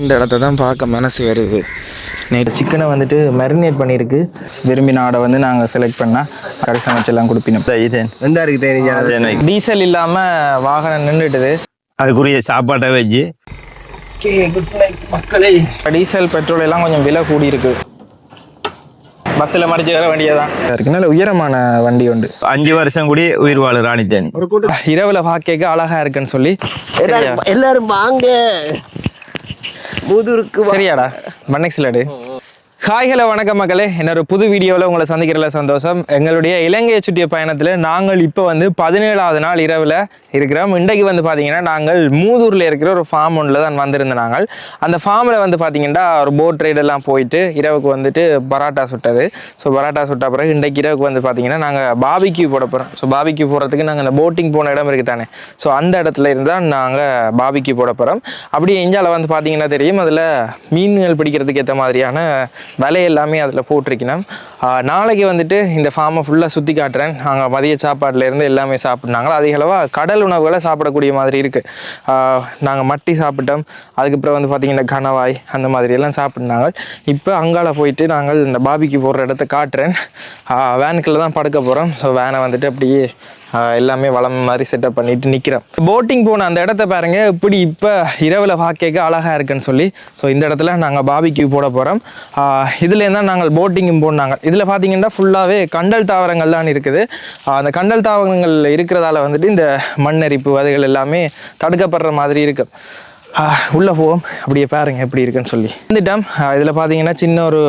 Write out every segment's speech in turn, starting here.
இந்த இடத்த தான் பார்க்க மனசு வருது. நேற்று சிக்கனை வந்துட்டு மேரினேட் பண்ணியிருக்கு. விரும்பின ஆடை வந்து நாங்கள் செலக்ட் பண்ணால் கறி சமைச்செல்லாம் கொடுப்பினோம். இது. வெந்தா இருக்கு தேனி டீசல் இல்லாமல் வாகனம் நின்றுட்டுது அதுக்குரிய சாப்பாட்டை வச்சு. மக்களே. டீசல் பெட்ரோல் எல்லாம் கொஞ்சம் விலை கூடி இருக்கு பஸ்ஸில் மடிச்சு வர வேண்டியதான் இருக்கு நல்ல உயரமான வண்டி உண்டு. அஞ்சு வருஷம் கூடி உயிர் வாழ ராணித்தேன். இரவுல பார்க்க அழகா இருக்குன்னு சொல்லி. எல்லாரும் வாங்க. முதுருக்கு சரியாடா. வணக்கம் சிலடு ஹாய் ஹலோ வணக்கம் மக்களே. என்னோட புது வீடியோவில் உங்களை சந்திக்கிறதுல சந்தோஷம். எங்களுடைய இலங்கையை சுற்றிய பயணத்தில் நாங்கள் இப்போ வந்து பதினேழாவது நாள் இரவில் இருக்கிறோம். இன்றைக்கு வந்து பார்த்தீங்கன்னா நாங்கள் மூதூரில் இருக்கிற ஒரு ஃபார்ம் ஒன்றில் தான் வந்திருந்த நாங்கள். அந்த ஃபார்மில் வந்து பார்த்தீங்கன்னா ஒரு போட் ரைடெல்லாம் போயிட்டு இரவுக்கு வந்துட்டு பராட்டா சுட்டது. ஸோ பராட்டா சுட்ட பிறகு இன்றைக்கு இரவுக்கு வந்து பார்த்தீங்கன்னா நாங்கள் பாபிக்யூ போட போகிறோம் ஸோ பாபிக்யூ போகிறதுக்கு நாங்கள் அந்த போட்டிங் போன இடம் இருக்குது தானே. ஸோ அந்த இடத்துல இருந்தால் நாங்கள் பாபிக்யூ போட போகிறோம் அப்படியே எஞ்சால வந்து பார்த்தீங்கன்னா தெரியும். அதில் மீன்கள் பிடிக்கிறதுக்கு ஏற்ற மாதிரியான விலை எல்லாமே அதில் போட்டிருக்கணும். நாளைக்கு வந்துட்டு இந்த ஃபார்மை ஃபுல்லாக சுற்றி காட்டுறேன். நாங்கள் மதிய சாப்பாட்டிலேருந்து எல்லாமே சாப்பிட்னாங்களோ அதிக அளவாக கடல் உணவுகளை சாப்பிடக்கூடிய மாதிரி இருக்குது நாங்கள் மட்டி சாப்பிட்டோம். அதுக்கப்புறம் வந்து பார்த்திங்கன்னா கணவாய் அந்த மாதிரி எல்லாம் சாப்பிட்னாங்க. இப்போ அங்கால போயிட்டு நாங்கள் இந்த பாபிக்கு போடுற இடத்த காட்டுறேன். வேனுக்குள்ளே தான் படுக்க போகிறோம் ஸோ வேனை வந்துட்டு அப்படியே எல்லாமே வளம் மாதிரி செட்டப் பண்ணிட்டு நிற்கிறோம் போட்டிங் போன அந்த இடத்த பாருங்க இப்படி இப்போ இரவில் பார்க்க அழகாக இருக்குன்னு சொல்லி. ஸோ இந்த இடத்துல நாங்கள் பாபிக்கு போட போகிறோம் இதில் தான் நாங்கள் போட்டிங்கும் போனாங்க. இதில் பார்த்தீங்கன்னா ஃபுல்லாகவே கண்டல் தாவரங்கள் தான் இருக்குது அந்த கண்டல் தாவரங்கள் இருக்கிறதால வந்துட்டு இந்த மண்ணரிப்பு வதைகள் எல்லாமே தடுக்கப்படுற மாதிரி இருக்குது உள்ளே போவோம். அப்படியே பாருங்க எப்படி இருக்குன்னு சொல்லி. இந்த டேம் இதில் பார்த்தீங்கன்னா சின்ன ஒரு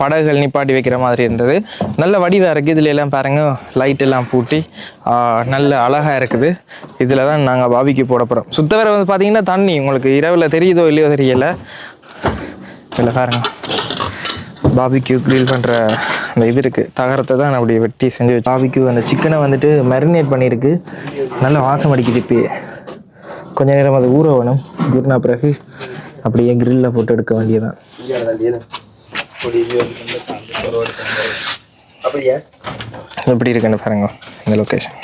படகுகள் நிப்பாட்டி வைக்கிற மாதிரி இருந்தது. நல்ல வடிவாக இருக்குது இதுல எல்லாம் பாருங்க. லைட் எல்லாம் பூட்டி நல்ல அழகாக இருக்குது. இதில் தான் நாங்கள் பாபிக்கு போட போகிறோம் சுத்தவரை வந்து பார்த்தீங்கன்னா தண்ணி. உங்களுக்கு இரவில் தெரியுதோ இல்லையோ தெரியல. இதில் பாருங்க. பாபிக்யூ க்ரில் பண்ணுற அந்த இது இருக்குது தகரத்தை தான் அப்படி வெட்டி செஞ்சு பாபிக்யூ அந்த சிக்கனை வந்துட்டு மெரினேட் பண்ணியிருக்கு. நல்ல வாசம் அடிக்குது இப்பயே. கொஞ்ச நேரம் அது ஊற வேணும். ஊறின பிறகு அப்படியே கிரில்ல போட்டு எடுக்க வேண்டியதான் எப்படி இருக்குன்னு பாருங்க இந்த லொக்கேஷன்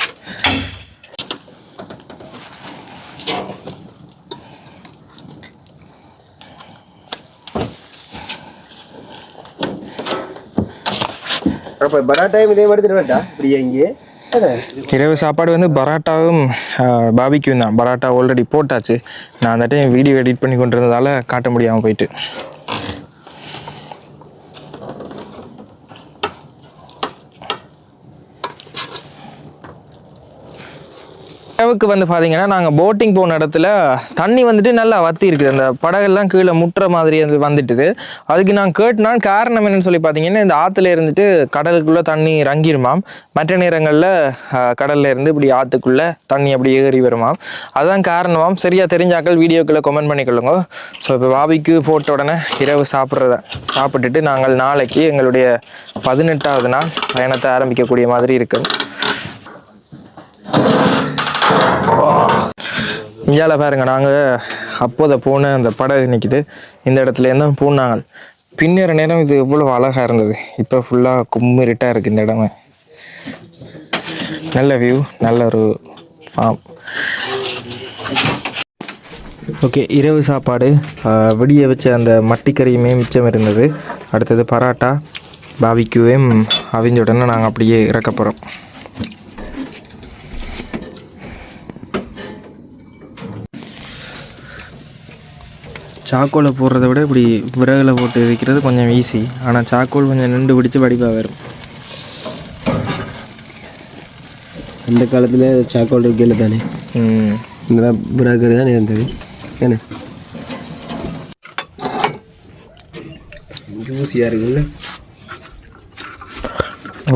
அப்ப பராட்டாயும் இதே மாதிரி தருவேன்டா இப்படியே இங்கே இரவு சாப்பாடு வந்து பராட்டாவும் பாபிக்கும் தான். பராட்டா ஆல்ரெடி போட்டாச்சு. நான் அந்த டைம் வீடியோ எடிட் பண்ணி கொண்டிருந்ததால காட்ட முடியாமல் போயிட்டு. இரவுக்கு வந்து பார்த்தீங்கன்னா நாங்கள் போட்டிங் போன இடத்துல தண்ணி வந்துட்டு நல்லா வத்தி இருக்குது. அந்த படகெல்லாம் கீழே முட்டுற மாதிரி அது வந்துட்டுது. அதுக்கு நான் கேட்டினா காரணம் என்னன்னு சொல்லி பார்த்தீங்கன்னா இந்த ஆற்றுல இருந்துட்டு கடலுக்குள்ளே தண்ணி இறங்கிருமாம். மற்ற நேரங்களில் கடல்ல இருந்து இப்படி ஆற்றுக்குள்ளே தண்ணி அப்படி ஏறி வருமாம். அதுதான் காரணமாம். சரியாக தெரிஞ்சாக்கள் வீடியோக்குள்ளே கமெண்ட் பண்ணிக்கொள்ளுங்க. ஸோ இப்போ பாபிக்கு போட்ட உடனே இரவு சாப்பிட்றத சாப்பிட்டுட்டு நாங்கள் நாளைக்கு எங்களுடைய பதினெட்டாவது நாள் பயணத்தை ஆரம்பிக்கக்கூடிய மாதிரி இருக்குது இந்தியாவில் பாருங்கள் நாங்கள் அப்போதை போன அந்த படகு நிற்கிது இந்த இடத்துல இருந்து பின்னிற நேரம் இது எவ்வளோ அழகாக இருந்தது. இப்போ ஃபுல்லாக கும்மிருட்டாக இருக்குது இந்த இடமே. நல்ல வியூ நல்ல ஒரு ஃபார்ம் ஓகே இரவு சாப்பாடு. ஆஹ், விடிய வச்ச அந்த மட்டிக்கறியுமே மிச்சம் இருந்தது. அடுத்தது பராட்டா பாபிக்குவே அவிஞ்ச உடனே நாங்கள் அப்படியே இறக்க போகிறோம் சாக்கோலை போடுறத விட இப்படி விறகுல போட்டு வைக்கிறது கொஞ்சம் ஈஸி ஆனால் சாக்கோல் கொஞ்சம் நின்று பிடிச்சி வடிவாக வரும் அந்த காலத்துல சாக்கோல் இருக்கையில தானே? ம். இந்த புறாக்கர் தானே இருந்தது? என்ன ஜூஸியாக இருக்குல்ல?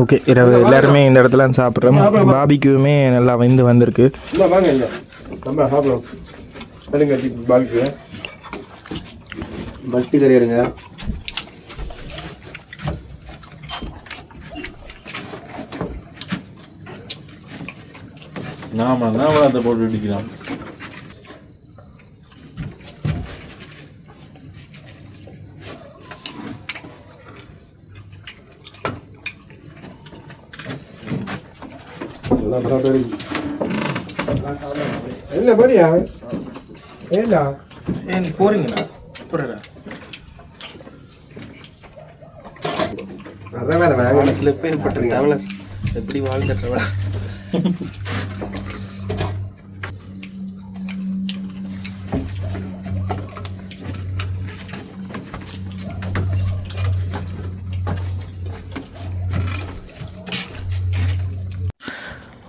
ஓகே இரவு. எல்லாருமே இந்த இடத்துல சாப்பிட்றோம். பாபிக்குமே நல்லா வெந்து வந்திருக்கு. வாங்க இல்லை நம்ம சாப்பிடலாம் எடுங்க. பால்க்கு மட்டி கறி எடுங்க நாம நாமளத்தை போட்டு இடிக்கலாம் இல்லை படியா? ஏண்டா ஏன் போறீங்களா? அதான் வேலை வாங்க ஸ்லிப்பே எப்படி வாழ்ந்துட்டு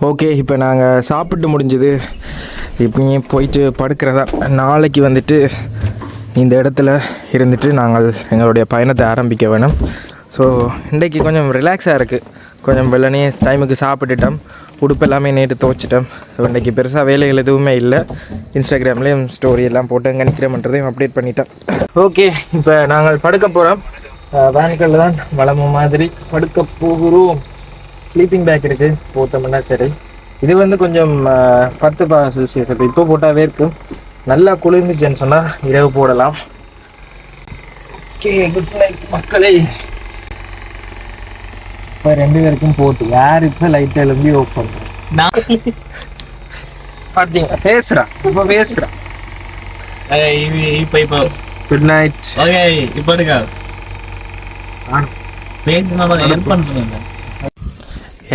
ஓகே இப்போ நாங்கள் சாப்பிட்டு முடிஞ்சது. இப்படியே போயிட்டு படுக்கிறதா. நாளைக்கு வந்துட்டு இந்த இடத்துல இருந்துட்டு நாங்கள் எங்களுடைய பயணத்தை ஆரம்பிக்க வேணும். ஸோ இன்றைக்கி கொஞ்சம் ரிலாக்ஸாக இருக்குது கொஞ்சம் வெள்ளனே டைமுக்கு சாப்பிட்டுட்டோம். உடுப்பு எல்லாமே நேற்று துவைச்சிட்டோம். இன்றைக்கி பெருசாக வேலைகள் எதுவுமே இல்லை. இன்ஸ்டாகிராம்லேயும் ஸ்டோரி எல்லாம் போட்டு எங்கே நிற்கிறோம்ன்றதையும் அப்டேட் பண்ணிட்டேன் ஓகே இப்போ நாங்கள் படுக்க போகிறோம் வேனிக்கல்ல தான் வளம மாதிரி படுக்க போகிறோம். ஸ்லீப்பிங் பேக் இருக்குது போட்டோம்னா சரி. இது வந்து கொஞ்சம் பத்து பா செல்சியஸ் இப்போ இப்போ போட்டாவே இருக்கும் நல்லா குளிர்ந்துச்சுன்னு சொன்னால் இரவு போடலாம். ஓகே குட் நைட் மக்களே. இப்போ ரெண்டு பேருக்கும் போட்டு யார் இப்போ லைட் எழும்பி ஓப் பண்ணுறேன் நான் பார்த்தீங்க பேசுகிறா இப்போ பேசுகிறா இப்ப இப்ப. குட் நைட் ஓகே இப்ப எடுக்க. பேசினா ஹெல்ப் பண்றேன்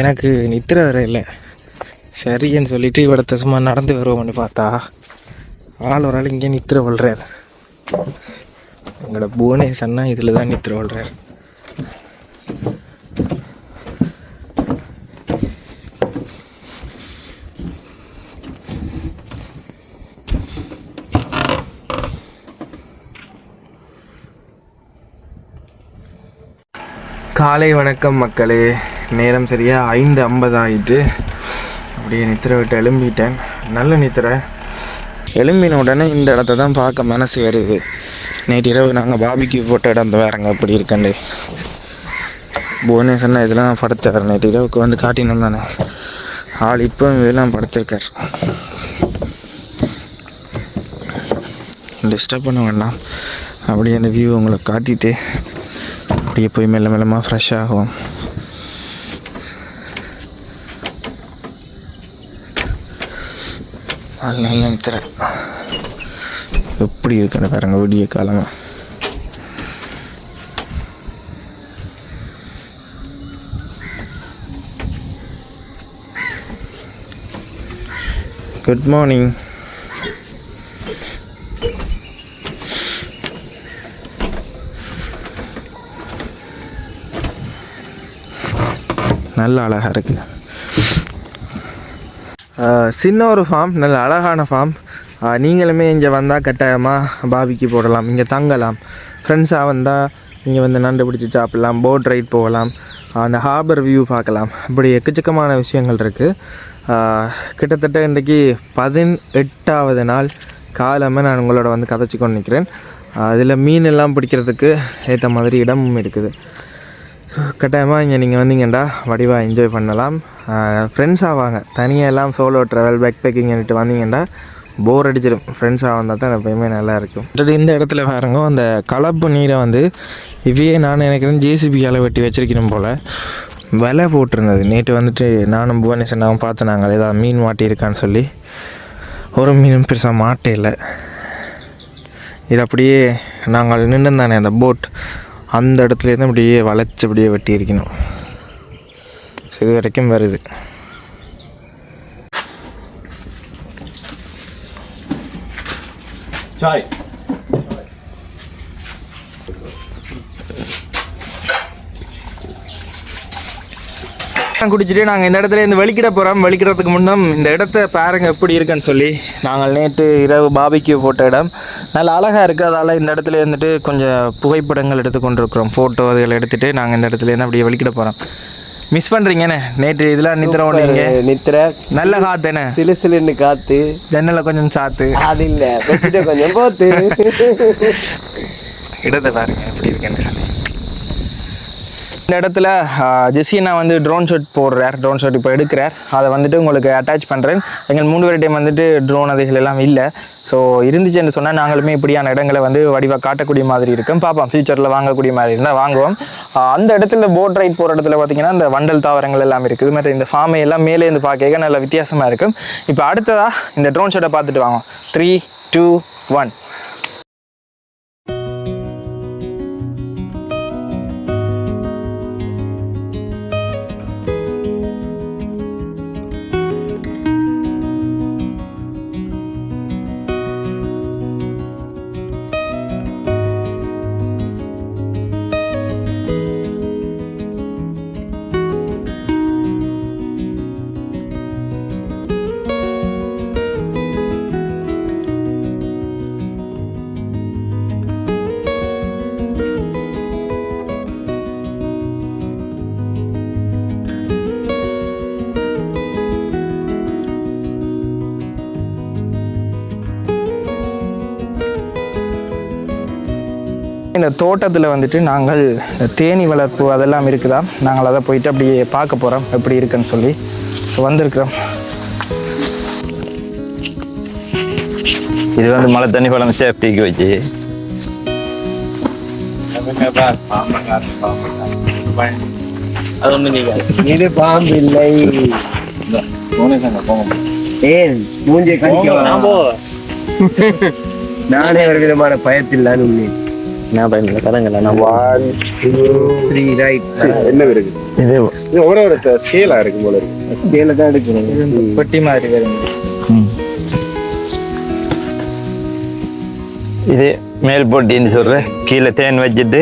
எனக்கு நித்திர வர இல்லை. சரின்னு சொல்லிட்டு இவடத்த சும்மா நடந்து வருவோம்னு பார்த்தா ஆள் ஒரு ஆள் இங்கே நித்திர கொள்றார். எங்களோட புவனேஷ் அண்ணா இதில் தான் நித்திர கொள்றார். காலை வணக்கம் மக்களே. நேரம் சரியாக ஐந்து ஐம்பது ஆயிட்டு. அப்படியே நித்திர விட்டு எழும்பிட்டேன். நல்ல நித்திரை. எழும்பின உடனே இந்த இடத்த தான் பார்க்க மனசு வருது. நேற்று இரவு நாங்கள் பாபிக்கு போட்ட இடம் வேறங்க அப்படி இருக்கண்டு புவனேஸ்வரன் இதெல்லாம் படுத்தார் நேற்று இரவுக்கு வந்து காட்டினோம் தானே. ஆள் இப்போ இதெல்லாம் படுத்திருக்கார் டிஸ்டர்ப் பண்ண வேண்டாம். அப்படியே அந்த வியூ உங்களுக்கு காட்டிட்டு அப்படியே போய் மெல்ல மெல்லமாக ஃப்ரெஷ் ஆகும். அது நித்திர எப்படி இருக்கிற பாருங்க விடிய காலமாக குட் மார்னிங் நல்ல அழகாக இருக்குது சின்ன ஒரு ஃபார்ம் நல்ல அழகான ஃபார்ம் நீங்களுமே இங்கே வந்தால் கட்டாயமாக பாபிக்கு போடலாம் இங்கே தங்கலாம். ஃப்ரெண்ட்ஸாக வந்தால் இங்கே வந்து நண்டு பிடிச்சி சாப்பிடலாம் போட் ரைட் போகலாம் அந்த ஹார்பர் வியூ பார்க்கலாம். இப்படி எக்கச்சக்கமான விஷயங்கள் இருக்குது கிட்டத்தட்ட இன்றைக்கி பதினெட்டாவது நாள் காலமே நான் உங்களோட வந்து கதைச்சி கொண்டு நிற்கிறேன் அதில் மீன் எல்லாம் பிடிக்கிறதுக்கு ஏற்ற மாதிரி இடமும் இருக்குது. கட்டாயமாக இங்கே நீங்கள் வந்தீங்கண்டா வடிவாக என்ஜாய் பண்ணலாம். ஃப்ரெண்ட்ஸாக வாங்க தனியாக எல்லாம் சோலோ ட்ராவல் பேக் பேக்கிங்ட்டு வந்தீங்கன்னா போர் அடிச்சிடும் ஃப்ரெண்ட்ஸாக வந்தால் தான் எப்பயுமே நல்லா இருக்கும். அடுத்தது இந்த இடத்துல பாருங்க அந்த கலப்பு நீரை வந்து இவையே நான் நினைக்கிறேன் ஜேசிபியால் வெட்டி வச்சிருக்கணும் போல். விலை போட்டிருந்தது. நேற்று வந்துட்டு நானும் புவனேஸ்வரனாகவும் பார்த்து நாங்கள் ஏதாவது மீன் மாட்டியிருக்கான்னு சொல்லி ஒரு மீனும் பெருசாக மாட்டே இல்லை இது அப்படியே நாங்கள் நின்று தானே அந்த போட் அந்த இடத்துலேருந்து அப்படியே வளைச்சி அப்படியே வெட்டி இருக்கணும் இது வரைக்கும் வருது. சாய். குடிச்சிட்டு நாங்கள் இந்த இடத்துல இருந்து வெளிக்கிட போகிறோம் வெளிக்கிடத்துக்கு முன்னம் இந்த இடத்த பாருங்க எப்படி இருக்குன்னு சொல்லி. நாங்கள் நேற்று இரவு பாபிக்கு போட்ட இடம். நல்ல அழகாக இருக்குது அதால் இந்த இடத்துல இருந்துட்டு கொஞ்சம் புகைப்படங்கள் எடுத்து கொண்டிருக்கிறோம். ஃபோட்டோ அதுகளை எடுத்துகிட்டு நாங்கள் இந்த இடத்துல இருந்து அப்படியே வெளிக்கிட போகிறோம் மிஸ் பண்ணுறீங்கண்ணே நேற்று இதெல்லாம் நித்திரம் நீங்கள் நித்திர. நல்ல காத்துண்ணே சிலு சிலுன்னு காத்து. ஜன்னலை கொஞ்சம் சாத்து. அது இல்ல. கொஞ்சம் போத்து. இடத்தை பாருங்க எப்படி இருக்குன்னு சொல்லி. இந்த இடத்துல ஜெஸ்ஸி நான் வந்து ட்ரோன் ஷாட் போடுறார் ட்ரோன் ஷாட் இப்போ எடுக்கிறார். அதை வந்துட்டு உங்களுக்கு அட்டாச் பண்ணுறேன் எங்கள் மூணு பேர் டைம் வந்துட்டு ட்ரோன் அதுகள் எல்லாம் இல்லை. ஸோ இருந்துச்சுன்னு சொன்னால் நாங்களுமே இப்படியான இடங்களை வந்து வடிவாக காட்டக்கூடிய மாதிரி இருக்கும். பார்ப்போம் ஃபியூச்சரில் வாங்கக்கூடிய மாதிரி இருந்தால் வாங்குவோம். அந்த இடத்துல போட் ரைட் போகிற இடத்துல பார்த்தீங்கன்னா இந்த வண்டல் தாவரங்கள் எல்லாம் இருக்குது. மற்ற இந்த ஃபார்மை எல்லாம் மேலே இருந்து பார்க்க நல்ல வித்தியாசமாக இருக்கும். இப்போ அடுத்ததாக இந்த ட்ரோன் ஷாட்டை பார்த்துட்டு வாங்க. த்ரீ டூ ஒன் இந்த தோட்டத்தில் வந்துட்டு நாங்கள் தேனி வளர்ப்பு அதெல்லாம் இருக்குதா? நாங்கள் அதை போயிட்டு அப்படியே பார்க்க போகிறோம் எப்படி இருக்குன்னு சொல்லி. ஸோ வந்திருக்கிறோம். இது வந்து மழை தண்ணி பழம் சேஃப்டிக்கு வச்சு. அது ஒண்ணு நீங்க இது பாம்பு இல்லை. ஏன்? கடிக்க நானே ஒரு விதமான பயத்தில்லான்னு உண்மை என்ன பயனில்லை கதங்கள்ல நான் ஒன் டூ த்ரீ ரைட் என்ன இருக்கு? இது இது ஒரே ஒரு ஸ்கேலா இருக்கு போல இருக்கு. ஸ்கேல தான் எடுக்கணும் பெட்டி மாதிரி வரும். ம். இது மேல் போட்டின்னு சொல்றேன் கீழே தேன் வச்சுட்டு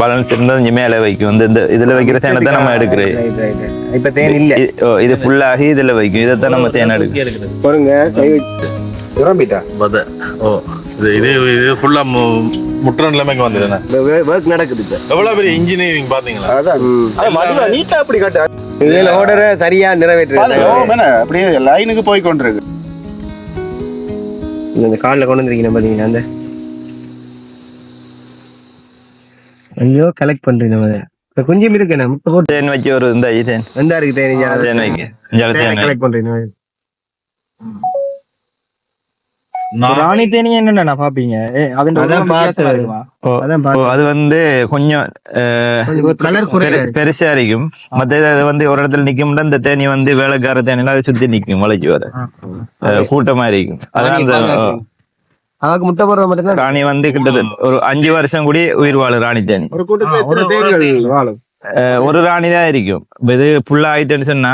பேலன்ஸ் இருந்தால் இங்கே மேலே வைக்கும். இந்த இந்த இதில் வைக்கிற தேனை தான் நம்ம எடுக்கிறோம். இப்ப தேன் இல்ல. ஓ இது ஃபுல்லாகி இதில் வைக்கும். இதை தான் நம்ம தேன் எடுக்கிறோம் பாருங்க கை வச்சு. உரம்பிட்டா பத ஓ. இது இது இது ஃபுல்லா முட்டுற நிலைமைக்கு வந்தது ஒர்க் நடக்குது இப்ப. எவ்வளவு பெரிய இன்ஜினியரிங் பாத்தீங்களா? அதான். நீட்டா அப்படி காட்டு. இதுல ஆர்டரை சரியா நிறைவேற்று அப்படியே லைனுக்கு போய் கொண்டிருக்கு. இந்த காலில் கொண்டு வந்திருக்கீங்க பாத்தீங்கன்னா அந்த? ஐயோ கலெக்ட் பண்றீங்க நம்ம கொஞ்சம் இருக்கு நான் முட்டை போட்டு. தேன் வச்சு ஒரு இந்த தேன். வந்தா இருக்கு தேனி. கலெக்ட் பண்றீங்க. ராணி தேனி என்னென்ன பாப்பீங்க? அது வந்து கொஞ்சம் பெருசா இருக்கும் மத்த இது அது வந்து ஒரு இடத்துல நிக்கும்னா இந்த தேனி வந்து வேலைக்கார தேனில அதை சுத்தி நிக்கும் வளைச்சு வர. கூட்டமா இருக்கும் அதான் அவக்கு முட்டை போடுற மட்டும் தான் ராணி வந்து கிட்டத்தட்ட ஒரு அஞ்சு வருஷம் கூடி உயிர் வாழும் ராணி தேனி. ஒரு ராணி தான் இருக்கும் இது ஃபுல்லா ஆயிட்டுன்னு சொன்னா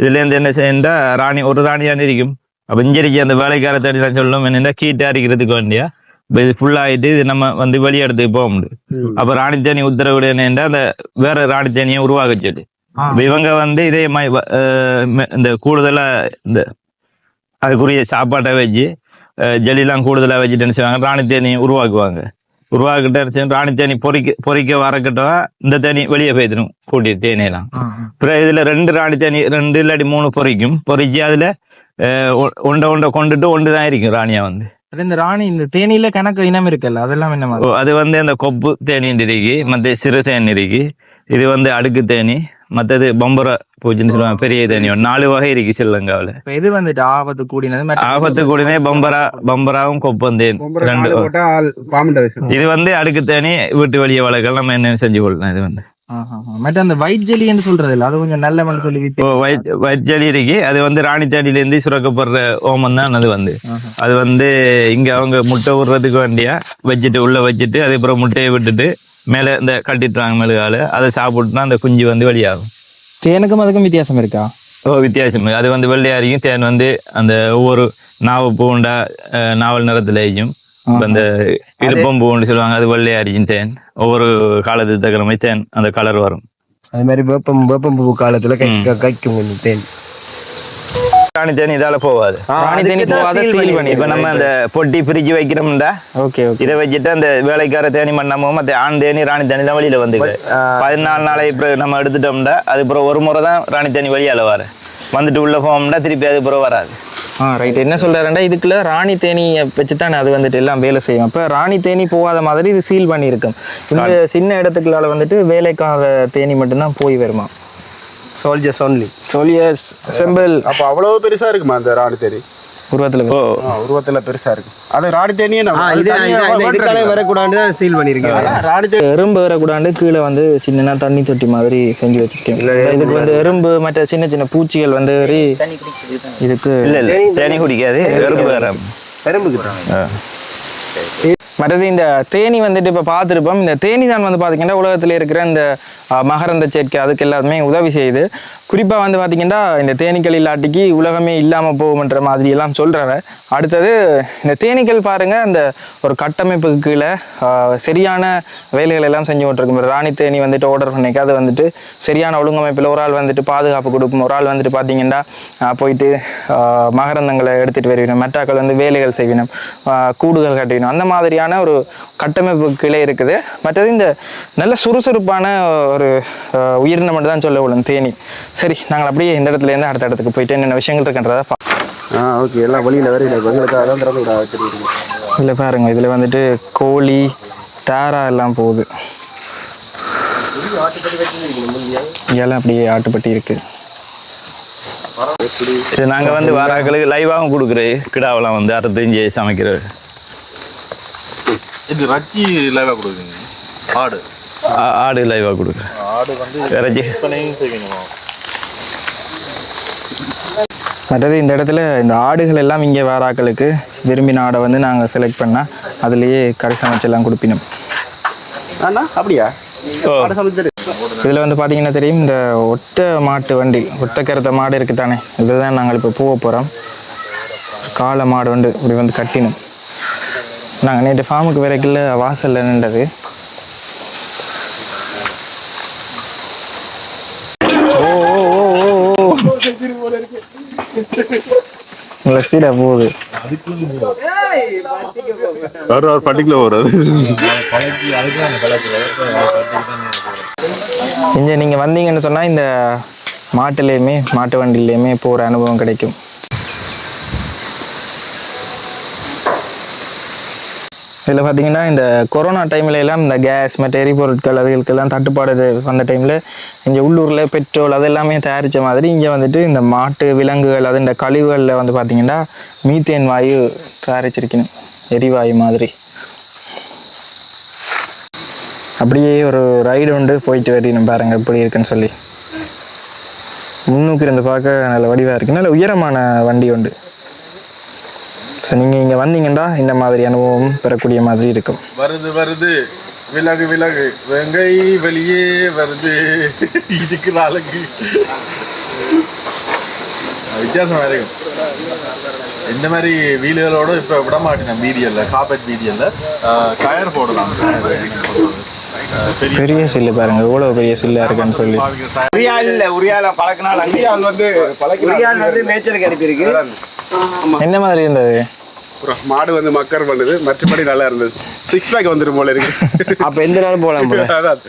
இதுல இருந்து என்ன செய்யண்டா ராணி ஒரு ராணி தான் இருக்கும் அப்ப இஞ்சரிக்கு அந்த வேலைக்கார தேடி தான் சொல்லும் என்னன்னா கீட்டா அரிக்கிறதுக்கு வேண்டியா இப்ப இது ஃபுல்லா ஆயிட்டு இது நம்ம வந்து வெளி இடத்துக்கு போக முடியும். அப்ப ராணி தேனி உத்தரவு என்னன்னா அந்த வேற ராணி தேனியை உருவாக்க சொல்லி இவங்க வந்து இதே மாதிரி இந்த கூடுதலா இந்த அதுக்குரிய சாப்பாட்டை வச்சு ஜெலிலாம் கூடுதலா வச்சுட்டு என்ன செய்வாங்க? ராணி தேனி உருவாக்குவாங்க. உருவாக்கிட்டு ராணி தேனி பொறிக்க பொறிக்க வரக்கிட்டவா இந்த தேனி வெளியே போயிடும் கூட்டி தேனியெல்லாம் அப்புறம் இதுல ரெண்டு ராணி தேனி ரெண்டு இல்லாட்டி மூணு பொறிக்கும். பொறிச்சு அதுல அஹ் ஒ- ஒண்டை ஒண்டை கொண்டுட்டு ஒன்று தான் இருக்கும் ராணியா வந்து. அது இந்த ராணி இந்த தேனியில கணக்கு இனம் இருக்குல்ல அதெல்லாம் என்ன அது வந்து அந்த கொப்பு தேனி இருக்கு மற்ற சிறு தேனி இருக்கு. இது வந்து அடுக்கு தேனி மற்றது பம்பர பூச்சின்னு சொல்லுவாங்க பெரிய தேனி ஒண்ணு. நாலு வகை இருக்கு ஸ்ரீலங்காவில். இப்ப இது வந்துட்டு ஆபத்து கூடினது? ஆபத்து கூடனே பம்பரா பம்பராவும் கொப்பந்தேன் ரெண்டு இது வந்து அடுக்கு தேனி வீட்டு வெளியே வளர்க்கலாம் நம்ம என்ன செஞ்சு கொள்ளலாம் இது வந்து. மற்ற அந்த ஒயிட் ஜெலின்னு சொல்றது இல்ல அது கொஞ்சம் நல்ல மண் சொல்லி வயிற் வயிற்சளி இருக்கு. அது வந்து ராணி தேடியிலேருந்து சுரக்கப்படுற ஓமம் தான் அது வந்து. அது வந்து இங்க அவங்க முட்டை விடுறதுக்கு வேண்டியா? வச்சுட்டு உள்ள வச்சுட்டு அதுக்கப்புறம் முட்டையை விட்டுட்டு மேலே இந்த கட்டிட்டுறாங்க மெழுகால. அதை சாப்பிட்டுனா அந்த குஞ்சு வந்து வெளியாகும். தேனுக்கும் அதுக்கும் வித்தியாசம் இருக்கா? ஓ வித்தியாசம். அது வந்து வெள்ளையாரிக்கும் தேன் வந்து அந்த ஒவ்வொரு நாவ பூண்டா நாவல் நிறத்துலேயும். அந்த இருப்பம் பூண்டு சொல்லுவாங்க அது வெள்ளையாரிக்கும் தேன். ஒவ்வொரு காலத்துக்கு தகுந்த மாதிரி தேன் அந்த கலர் வரும். அது மாதிரி வேப்பம் வேப்பம் பூ காலத்துல கை கைக்கும் தேன். ராணி தேன் இதால போகாது ராணி தேனி போகாத seal பண்ணி இப்ப நம்ம அந்த பொட்டி பிரிச்சு வைக்கிறோம்டா. ஓகே ஓகே இதை வச்சுட்டு அந்த வேலைக்கார தேனி பண்ணாம மத்த ஆண் தேனி ராணி தேனி தான் வெளியில வந்து பதினாலு நாளை இப்ப நம்ம எடுத்துட்டோம்டா அது அப்புறம் ஒரு முறை தான் ராணி தேனி வெளியால வர. வந்துட்டு உள்ள போவோம்னா திருப்பி அது அப்புறம் வராது. ஆ ரைட் என்ன சொல்றாருன்னா இதுக்குள்ள ராணி தேனியை வச்சு தானே அது வந்துட்டு எல்லாம் வேலை செய்யும். அப்ப ராணி தேனி போகாத மாதிரி இது சீல் பண்ணியிருக்கும். இந்த சின்ன இடத்துக்குள்ளால வந்துட்டு வேலைக்காக தேனி மட்டும்தான் போய் வருமா? சோல்ஜர்ஸ் ஒன்லி சோலியர்ஸ் செம்பிள் அப்ப அவ்வளவு பெருசா இருக்குமா அந்த ராணி தேனி? உருவத்துல ஓ. உருவத்துல பெருசா இருக்கு. அது ராணி தேனியே இதுக்காலே தான் சீல் பண்ணிருக்கேன் ராணி தேனி எறும்பு ஏறக்கூடாண்டு கீழே வந்து சின்னனா தண்ணி தொட்டி மாதிரி செஞ்சு வச்சிருக்கேன். இதுக்கு வந்து எறும்பு மற்ற சின்ன சின்ன பூச்சிகள் வந்து ஏறி இதுக்கு இல்ல இல்ல தேனி குடிக்காது வெறுப்பு வேற. எறும்புக்கு. மற்றது இந்த தேனி வந்துட்டு இப்போ பார்த்துருப்போம். இந்த தேனி தான் வந்து பார்த்தீங்கன்னா உலகத்தில் இருக்கிற இந்த மகரந்த சேர்க்கை அதுக்கு எல்லாருமே உதவி செய்யுது. குறிப்பாக வந்து பார்த்திங்கன்னா இந்த தேனீக்கள் இல்லாட்டிக்கு உலகமே இல்லாமல் போகும்ன்ற மாதிரி எல்லாம் சொல்கிறாங்க அடுத்தது இந்த தேனீக்கள் பாருங்கள் அந்த ஒரு கட்டமைப்புக்கு கீழே சரியான வேலைகள் எல்லாம் செஞ்சு கொண்டிருக்கும். ராணி தேனி வந்துட்டு ஆர்டர் பண்ணிக்க அது வந்துட்டு சரியான ஒழுங்கமைப்பில் ஒரு ஆள் வந்துட்டு பாதுகாப்பு கொடுக்கும். ஒரு ஆள் வந்துட்டு பார்த்தீங்கன்னா போயிட்டு மகரந்தங்களை எடுத்துகிட்டு வருவினும் மெட்டாக்கள் வந்து வேலைகள் செய்வினும் கூடுதல் கூடுகள் அந்த மாதிரியான ஒரு கட்டமைப்பு கீழே இருக்குது. மற்றது இந்த நல்ல சுறுசுறுப்பான ஒரு உயிரினம் மட்டும் தான் சொல்ல உள்ளோம் தேனி. சரி நாங்கள் அப்படியே இந்த இடத்துல இருந்து அடுத்த இடத்துக்கு போயிட்டு என்னென்ன விஷயங்கள் இருக்குன்றதை பா ஆ ஓகே எல்லாம் வழியில தெரியுது இதில் பாருங்க இதில் வந்துட்டு கோழி டேரா எல்லாம் போகுது. இங்கெல்லாம் அப்படியே ஆட்டுப்பட்டி இருக்கு. இது நாங்க வந்து வாராக்களுக்கு லைவாகவும் கொடுக்குறது கிடாவெல்லாம் வந்து அறுத்து இங்கே சமைக்கிறது. இது ரச்சி லைவா கொடுக்குறீங்க ஆடு. ஆ- ஆடு லைவாக கொடுக்குறேன். ஆடு வந்து விற்பனையும் செய்வீங்க மற்றது இந்த இடத்துல இந்த ஆடுகள் எல்லாம் இங்கே வேற ஆட்களுக்கு விரும்பின ஆடை வந்து நாங்கள் செலக்ட் பண்ணால் அதுலேயே கறி சமைச்செல்லாம் கொடுப்பினோம். அண்ணா அப்படியா? இதில் வந்து பார்த்தீங்கன்னா தெரியும் இந்த ஒட்ட மாட்டு வண்டி ஒத்த கருத்த மாடு இருக்குது தானே இதுதான் நாங்கள் இப்போ போக போகிறோம் காளை மாடு வந்து இப்படி வந்து கட்டினோம். நாங்கள் நேற்று ஃபார்முக்கு வரைக்குள்ள வாசலில் நின்றது ஓ ஓ ஓ ஓ ஓ உங்களை ஸ்பீடாக போகுது. ஒரு ஒரு பர்டிகுலர் வரும் இங்கே நீங்கள் வந்தீங்கன்னு சொன்னால் இந்த மாட்டுலேயுமே மாட்டு வண்டியிலையுமே போகிற அனுபவம் கிடைக்கும். இதில் பார்த்தீங்கன்னா இந்த கொரோனா டைம்ல எல்லாம் இந்த கேஸ் மற்ற எரிபொருட்கள் அதுகளுக்கெல்லாம் தட்டுப்பாடு வந்த டைமில் இங்கே உள்ளூரில் பெட்ரோல் அது எல்லாமே தயாரித்த மாதிரி இங்கே வந்துட்டு இந்த மாட்டு விலங்குகள் அது இந்த கழிவுகளில் வந்து பார்த்தீங்கன்னா மீத்தேன் வாயு தயாரிச்சிருக்கணும். எரிவாயு மாதிரி. அப்படியே ஒரு ரைடு உண்டு போயிட்டு வரணும் பாருங்கள் எப்படி இருக்குன்னு சொல்லி. முன்னுக்கு இருந்து பார்க்க நல்ல வடிவாக இருக்குது நல்ல உயரமான வண்டி உண்டு ஸோ நீங்கள் இங்கே வந்தீங்கன்னா இந்த மாதிரி அனுபவம் பெறக்கூடிய மாதிரி இருக்கும். வருது வருது. விலகு விலகு. வெங்கை வெளியே வருது. இதுக்கு நாளைக்கு. வித்தியாசமா இருக்கும் இந்த மாதிரி வீடுகளோட இப்ப விட மாட்டேன். மீடியல்ல காப்பெட் மீடியல்ல கயர் போடலாம். பெரிய சில்லு பாருங்க. எவ்வளோ பெரிய சில்லாக இருக்குன்னு சொல்லி. உரியால் வந்து உரியால் வந்து மேய்ச்சலுக்கு அனுப்பியிருக்கு. என்ன மாதிரி இருந்தது? மாடு வந்து மக்கர் பண்ணுது. மற்றபடி நல்லா இருந்தது. சிக்ஸ் பேக் வந்துடும் போல இருக்கு. அப்போ எந்த நாள் போகலாம் போல? அதான்.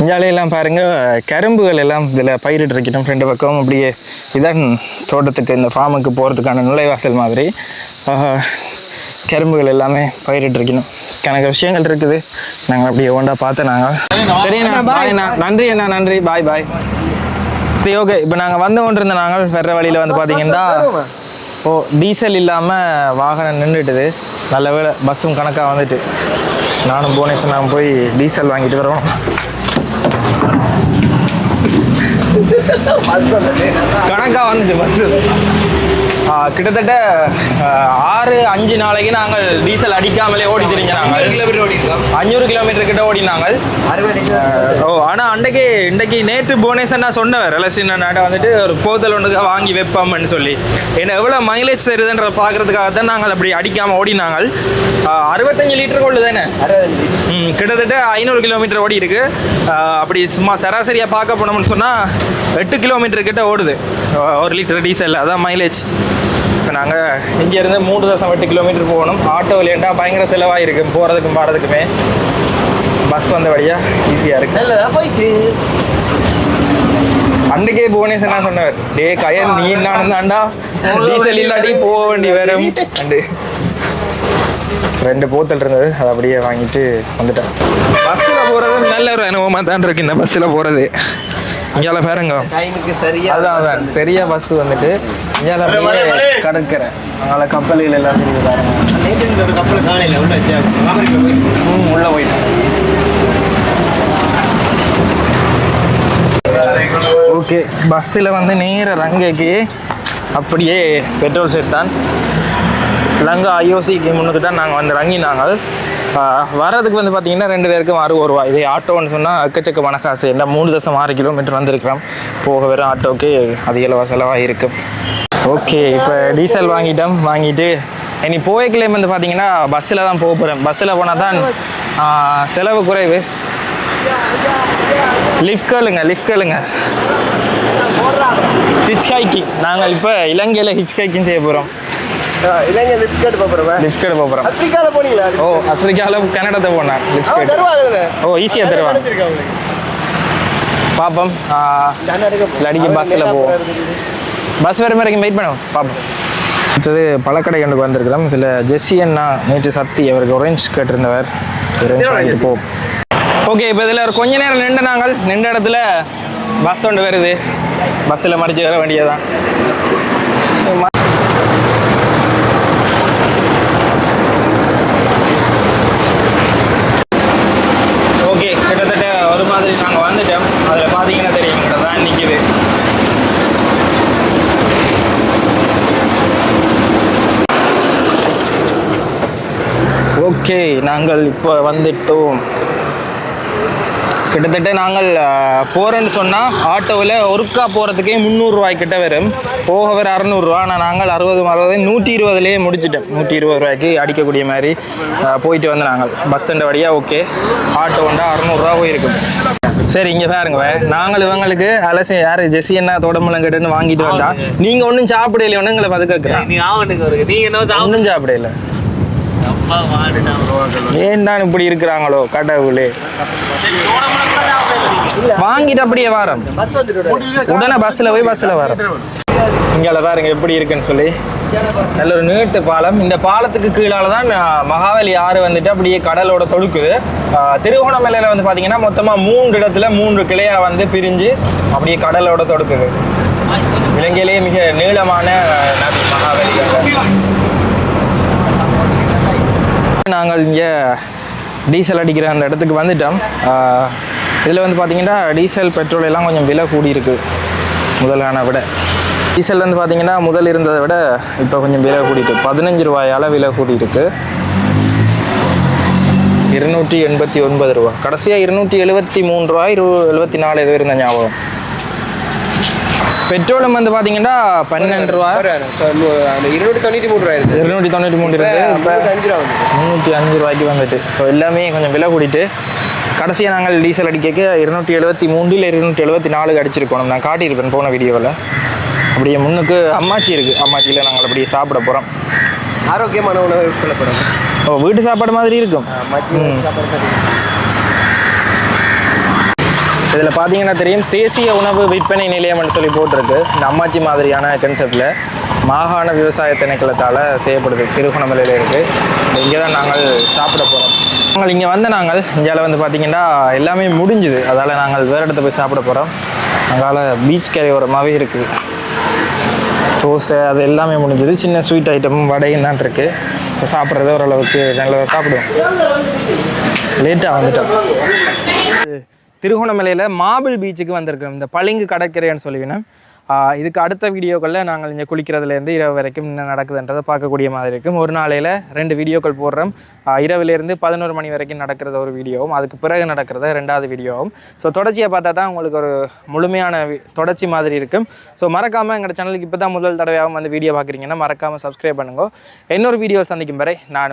இஞ்சாலையெல்லாம் பாருங்க கரும்புகள் எல்லாம் இதில் பயிரிட்டு இருக்கட்டும் ரெண்டு பக்கம். அப்படியே இதான் தோட்டத்துக்கு இந்த ஃபார்முக்கு போகிறதுக்கான நுழைவாசல் மாதிரி. கரும்புகள் எல்லாமே பயிரிட்டு இருக்கணும். கணக்கு விஷயங்கள் இருக்குது. நாங்கள் அப்படியே ஒன்றா பார்த்து நாங்கள் சரி அண்ணா பாய் அண்ணா. நன்றி அண்ணா நன்றி. பாய் பாய் சரி ஓகே இப்போ நாங்கள் வந்து கொண்டிருந்த நாங்கள் வர்ற வழியில் வந்து பார்த்தீங்கன்னா ஓ டீசல் இல்லாமல் வாகனம் நின்றுட்டுது நல்ல வேளை பஸ்ஸும் கணக்காக வந்துட்டு. நானும் புவனேஸ்வரம் போய் டீசல் வாங்கிட்டு வரோம் கணக்காக வந்துட்டு பஸ்ஸு. கிட்டத்தட்ட ஆறு அஞ்சு நாளைக்கு நாங்கள் டீசல் அடிக்காமலே ஓடி தெரிஞ்ச நாங்கள். கிலோமீட்டர் ஓடி அஞ்சூறு கிலோமீட்டர் கிட்ட ஓடினாங்க அறுபது ஓ ஆனால் அன்றைக்கு இன்றைக்கு நேற்று புவனேஸ்வர் நான் சொன்னவர் ரெலஸ்டின் நாட்டை வந்துட்டு ஒரு போத்தல் ஒன்றுக்கு வாங்கி வைப்போம்னு சொல்லி. என்ன எவ்வளோ மைலேஜ் தருதுன்ற பார்க்கறதுக்காக தான் நாங்கள் அப்படி அடிக்காமல் ஓடினாங்க ஆ, அறுபத்தஞ்சு லிட்டர் கொள்ளு தானே? கிட்டத்தட்ட ஐநூறு கிலோமீட்டர் ஓடி இருக்கு அப்படி சும்மா சராசரியாக பார்க்க போனோம்னு சொன்னால் எட்டு கிலோமீட்டர் கிட்ட ஓடுது. ஒரு லிட்டர் டீசல் அதான் மைலேஜ் இப்போ நாங்கள் இங்கேருந்து மூணு தசம் எட்டு கிலோமீட்டர் போகணும். ஆட்டோ விளையாண்டா பயங்கர செலவாக இருக்கும் போகிறதுக்கும் பாடுறதுக்குமே. பஸ் வந்த வழியாக ஈஸியாக இருக்கு. போயிட்டு. அன்றைக்கே புவனேஸ்வர் நான் சொன்னவர் டே கயல் நீ நானும் தாண்டா டீசல் இல்லாட்டி போக வேண்டி வரும். அண்டு ரெண்டு போத்தல் இருந்தது. அதை அப்படியே வாங்கிட்டு வந்துட்டேன். பஸ்ஸில் போகிறது நல்ல ஒரு அனுபவமாக தான் இருக்கு. இந்த பஸ்ஸில் போகிறது இங்கால பாருங்க. டைமுக்கு சரியா அதான் அதான். சரியா பஸ் வந்துட்டு இங்கால அப்படியே கடற்கரை. அங்கால கப்பல்கள் எல்லாம் பாருங்க. ஒரு கப்பல் காலையில் உள்ள உள்ள போயிட்டேன். ஓகே பஸ்ஸில் வந்து நேர ரங்கைக்கு. அப்படியே பெட்ரோல் செட் தான். லங்கா ஐஓசிக்கு முன்னுக்கு தான் நாங்கள் வந்து ரங்கினாங்க வர்றதுக்கு வந்து பார்த்தீங்கன்னா ரெண்டு பேருக்கும் அறுபது ரூபா இதே ஆட்டோன்னு சொன்னால் அக்கச்சக்க காசு எல்லாம் மூணு தசம் ஆறு கிலோமீட்டர் வந்திருக்கிறோம் போக வெறும் ஆட்டோக்கு அதிக அளவு செலவாக இருக்கும் ஓகே இப்போ டீசல் வாங்கிட்டோம். வாங்கிட்டு இனி போய்க்கிலேயும் வந்து பார்த்தீங்கன்னா பஸ்ஸில் தான் போக போகிறேன் பஸ்ஸில் போனால் தான் செலவு குறைவு. லிஃப்ட் கேளுங்க லிஃப்ட் கேளுங்க. ஹிச் ஹைக்கிங் நாங்கள் இப்போ இலங்கையில் ஹிச் ஹைக்கிங் செய்ய போகிறோம் இளைஞர் லிஃப்ட் கேட்டு போகிறோம் லிஃப்ட் கேட்டு போகிறோம் ஆப்பிரிக்காவில் போனீங்களா? ஓ ஆப்பிரிக்காவில் கனடாத்தை போனேன். லிஃப்ட் தருவாங்க ஓ தருவாங்க. இல்லாட்டிக்கு பஸ்ஸில் போவோம். பஸ் வர வரைக்கும் வெயிட் பண்ணுவோம். பார்ப்போம் அடுத்தது பழக்கடை கண்டுக்கு வந்திருக்கிறோம் இதில் ஜெஸ்ஸி அண்ணா நேற்று சக்தி அவருக்கு ஒரேஞ்ச் கேட்டிருந்தவர் orange வாங்கிட்டு போ. ஓகே இப்போ இதில் ஒரு கொஞ்ச நேரம் நின்று நாங்கள். நின்ற இடத்துல பஸ் ஒன்று வருது. பஸ்ஸில் மடிச்சு வர வேண்டியதான் ஓகே கிட்டத்தட்ட ஒரு மாதிரி நாங்கள் வந்துட்டோம் அதில் பார்த்தீங்கன்னா தெரியும் எங்களோட வேன் நிற்கிது ஓகே நாங்கள் இப்போ வந்துட்டோம். கிட்டத்தட்ட நாங்கள் அஹ், போறேன்னு சொன்னால் ஆட்டோவில் ஒருக்கா போகிறதுக்கே முந்நூறுரூவாய் கிட்ட வரும். போக வர அறநூறுவா ஆனால் நாங்கள் அறுபது அறுபது நூற்றி இருபதுலேயே முடிச்சிட்டோம். நூற்றி இருபது ரூபாய்க்கு அடிக்கக்கூடிய மாதிரி போயிட்டு வந்து நாங்கள். பஸ் ஸ்டாண்ட் வழியாக ஓகே ஆட்டோ வந்தா அறநூறுரூவா போயிருக்கும். சரி இங்கே பாருங்க. நாங்கள் இவங்களுக்கு அலசி யார் ஜெஸ்ஸி என்ன தோடம்பலம் கேட்டுன்னு வாங்கிட்டு வந்தா நீங்கள் ஒன்றும் சாப்பிடல ஒன்று எங்களை சாப்பிட ஒன்றும் சாப்பிடல. ஏன் தான். இப்படி இருக்கிறாங்களோ கடவுளே. வாங்கிட்டு அப்படியே வாரம். உடனே பஸ்ஸில் போய் பஸ்ஸில் வரோம். இங்கே பாருங்க எப்படி இருக்குன்னு சொல்லி. நல்ல ஒரு நீட்டு பாலம். இந்த பாலத்துக்கு கீழால தான் மகாவலி ஆறு வந்துட்டு அப்படியே கடலோட தொடுக்குது. திருகோணமலையில் வந்து பார்த்தீங்கன்னா மொத்தமாக மூன்று இடத்துல மூன்று கிளையாக வந்து பிரிஞ்சு அப்படியே கடலோட தொடுக்குது. இலங்கையிலேயே மிக நீளமான நதி மகாவலி. நாங்கள் இங்கே டீசல் அடிக்கிற அந்த இடத்துக்கு வந்துட்டோம். இதில் வந்து பார்த்தீங்கன்னா டீசல் பெட்ரோல் எல்லாம் கொஞ்சம் விலை கூடி இருக்கு முதலான விட. டீசல் வந்து பார்த்தீங்கன்னா முதல் இருந்ததை விட இப்போ கொஞ்சம் விலை கூடிட்டு பதினஞ்சு ரூபாயால் விலை கூடி இருநூற்றி எண்பத்தி ஒன்பது ரூபா. கடைசியாக இருநூற்றி எழுபத்தி மூணு ரூபாய் இரு எழுபத்தி நாலு இது இருந்த ஞாபகம். பெட்ரோலும் வந்து பார்த்தீங்கன்னா பன்னெண்டு ரூபா. இருநூற்றி தொண்ணூற்றி மூணு ரூபாய் இருக்கு இருநூற்றி தொண்ணூற்றி மூணு இருக்கு ரூபா முந்நூற்றி அஞ்சு ரூபாய்க்கு வந்துட்டு. ஸோ எல்லாமே கொஞ்சம் விலை கூட்டிட்டு கடைசியாக நாங்கள் டீசல் அடிக்க இருநூற்றி எழுபத்தி மூன்றில் இருநூற்றி எழுபத்தி நாலுக்கு அடிச்சிருக்கோம். நான் காட்டியிருப்பேன் போன வீடியோவில் அப்படியே முன்னுக்கு அம்மாச்சி இருக்குது அம்மாச்சியில் நாங்கள் அப்படியே சாப்பிட போகிறோம் ஆரோக்கியமான உணவு கொள்ளப்படும். ஓ வீட்டு சாப்பாடு மாதிரி இருக்கும். இதில் பார்த்தீங்கன்னா தெரியும் தேசிய உணவு விற்பனை நிலையம்னு சொல்லி போட்டிருக்கு. இந்த அம்மாச்சி மாதிரியான கன்செப்டில் மாகாண விவசாய திணைக்களத்தால் செய்யப்படுது திருகோணமலையில் இருக்குது இங்கே தான் நாங்கள் சாப்பிட போகிறோம் நாங்கள் இங்கே வந்த நாங்கள் இந்தியாவில் வந்து பார்த்தீங்கன்னா எல்லாமே முடிஞ்சுது. அதால் நாங்கள் வேறு இடத்த போய் சாப்பிட போகிறோம் அங்கால பீச் கரையோரமாகவே இருக்குது தோசை அது எல்லாமே முடிஞ்சது. சின்ன ஸ்வீட் ஐட்டமும் வடையும் தான் இருக்குது ஸோ சாப்பிட்றது ஓரளவுக்கு நல்லா சாப்பிடுவோம். லேட்டாக வந்துட்டோம். திருகோணமலையில் மாபிள் பீச்சுக்கு வந்திருக்கோம். இந்த பளிங்கு கடற்கரைன்னு சொல்லிவினேன் இதுக்கு அடுத்த வீடியோக்களில் நாங்கள் இங்கே குளிக்கிறதுலேருந்து இரவு வரைக்கும் என்ன நடக்குதுன்றதை பார்க்கக்கூடிய மாதிரி இருக்கும். ஒரு நாளையில் ரெண்டு வீடியோக்கள் போடுறோம். இரவுலேருந்து பதினோரு மணி வரைக்கும் நடக்கிறத ஒரு வீடியோவும் அதுக்கு பிறகு நடக்கிறத ரெண்டாவது வீடியோவும். ஸோ தொடர்ச்சியை பார்த்தா தான் உங்களுக்கு ஒரு முழுமையான தொடர்ச்சி மாதிரி இருக்கும். ஸோ மறக்காமல் எங்கள் சேனலுக்கு இப்போ தான் முதல் தடவையாகவும் வந்து வீடியோ பார்க்குறீங்கன்னா மறக்காமல் சப்ஸ்கிரைப் பண்ணுங்க. இன்னொரு வீடியோ சந்திக்கும் வரை நான்